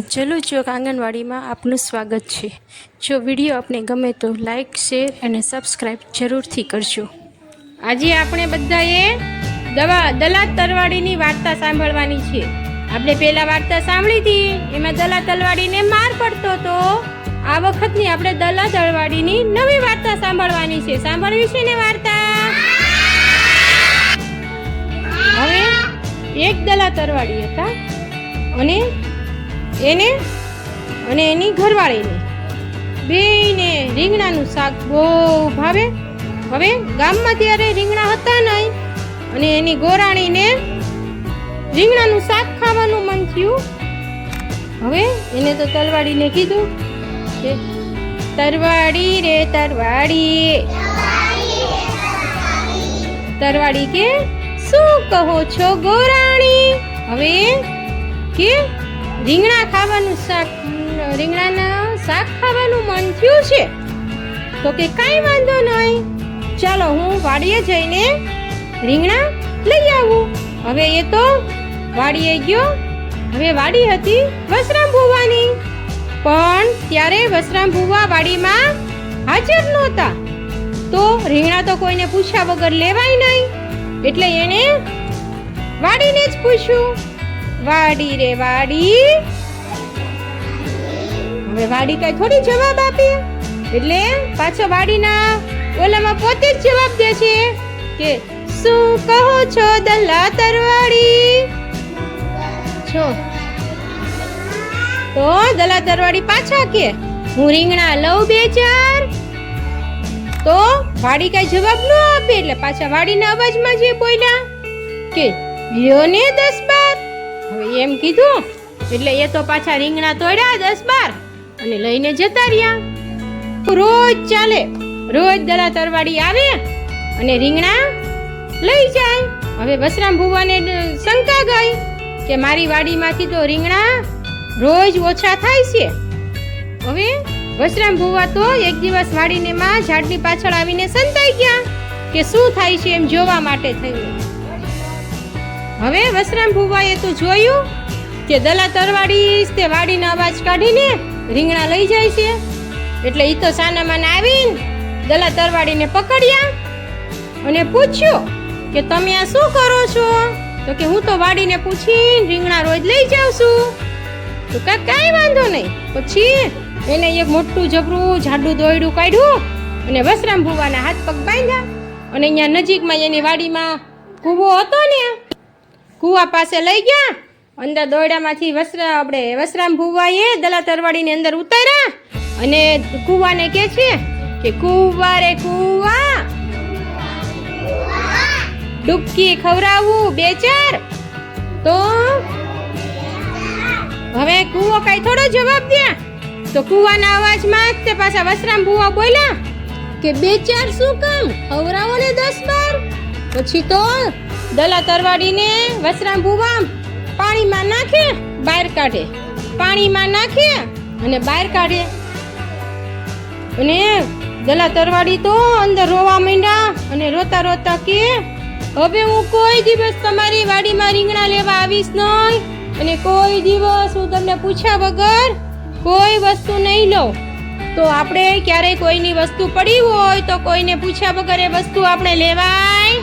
ચલો ચોક આંગણવાડીમાં આપનું સ્વાગત છે. જો વીડિયો આપને ગમે તો લાઈક, શેર અને સબસ્ક્રાઈબ જરૂરથી કરજો. આજે આપણે બધાએ દવા દલા તલવાડીની વાર્તા સાંભળવાની છે. આપણે પહેલા વાર્તા સાંભળી હતી, એમાં દલા તલવાડીને માર પડતો તો આ વખતની આપણે દલા તલવાડીની નવી વાર્તા સાંભળવાની છે. સાંભળવી છે ને વાર્તા? હવે એક દલા તરવાડી હતા અને એને અને એની ઘરવાળીને. બેયને રીંગણાનું શાક બહુ ભાવે. હવે ગામમાં ત્યારે રીંગણા હતા નહીં. અને એની ગોરાણીને રીંગણાનું શાક ખાવાનું મન થયું. હવે એને તો તલવાડીને કીધું કે, તરવાડી રે, તરવાડી. તરવાડી કે, શું કહો છો ગોરાણી? હવે કે રીંગણા ખાવાનું શાક, રીંગણાના શાક ખાવાનું મન થયું છે. તો કે કાંઈ વાંધો નહીં. ચાલો હું વાડીએ જઈને રીંગણા લઈ આવું. હવે એ તો વાડીએ ગયો. હવે વાડી હતી વસરામ ભુવાની. પણ ત્યારે વસરામ ભુવા વાડીમાં હાજર નહોતા. તો રીંગણા તો કોઈને પૂછ્યા વગર લેવાય નહીં. એટલે એણે વાડીને જ પૂછ્યું વાડી રે વાડી. હવે વાડી કઈ થોડી જવાબ આપે એટલે પાછો વાડીના ઓલામાં પોતે જ જવાબ દે છે કે, શું કહો છો દલ્લા તરવાડી છો. તો દલ્લા તરવાડી પાછા કે, હું રીંગણા લઉં બે ચાર. તો વાડી કઈ જવાબ ન આપે એટલે પાછા વાડીના અવાજમાં જે બોલ્યા કે યોને દસ એમ કીધું. એટલે એ તો પાછા રીંગણા તોડ્યા દસ બાર અને લઈને જતા રહ્યા. રોજ ચાલે. રોજ દલા તરવાડી આવે અને રીંગણા લઈ જાય. હવે બસરામ ભુવાને શંકા ગઈ કે મારી વાડીમાંથી તો રીંગણા રોજ ઓછા થાય છે. હવે વસરામ ભુવા તો એક દિવસ વાડીને માં ઝાડની પાછળ આવીને સંતાઈ ગયા કે શું થાય છે એમ જોવા માટે થયું. હવે વસરામ ભુવાએ તો જોયું કે દલા તરવાડી તે વાડીનો અવાજ કાઢીને રીંગણા લઈ જાય છે. એટલે એ તો સાનામાન આવીને દલા તરવાડીને પકડ્યા અને પૂછ્યું કે તમે આ શું કરો છો? તો કે હું તો વાડીને પૂછીને રીંગણા રોજ લઈ જાઉં છું. તો કા કાંઈ વાંધો નહીં. પછી એને એક મોટું જબરું જાડું દોયડું કાઢ્યું અને વસરામ ભુવાના હાથ પગ બાંધ્યા અને અહીંયા નજીકમાં એની વાડીમાં કૂવો હતો ને કૂવા પાસે લઈ ગયા. અંદર દોયડામાંથી વસરા આપણે વસ્ત્રામ ભુવાએ દલા તરવાડીની અંદર ઉતાર્યા. અને કૂવાને કે છે કે, કૂવા રે કૂવા, ડૂબકી ખવરાવું બે ચાર તો હવે કૂવો કઈ થોડો જવાબ દે. તો કૂવાના અવાજમાં જ તે પાછા વસરામ ભુવા બોલ્યા કે બે ચાર શું કામ? ખવરાવો ને દસ બાર. પછી તો દલા તરવાડીને વસરામ ભૂવામ પાણીમાં નાખે, બહાર કાઢે. પાણીમાં નાખે અને બહાર કાઢે. અને દલા તરવાડી તો અંદર રોવા માંડ્યા અને રોતા રોતા કે, હવે હું કોઈ દિવસ તમારી વાડીમાં રીંગણા લેવા આવીશ નહીં અને કોઈ દિવસ હું તમને પૂછ્યા વગર કોઈ વસ્તુ નહીં લઉં. તો આપણે ક્યારેય કોઈની વસ્તુ પડી હોય તો કોઈને પૂછ્યા વગર એ વસ્તુ આપણે લેવાય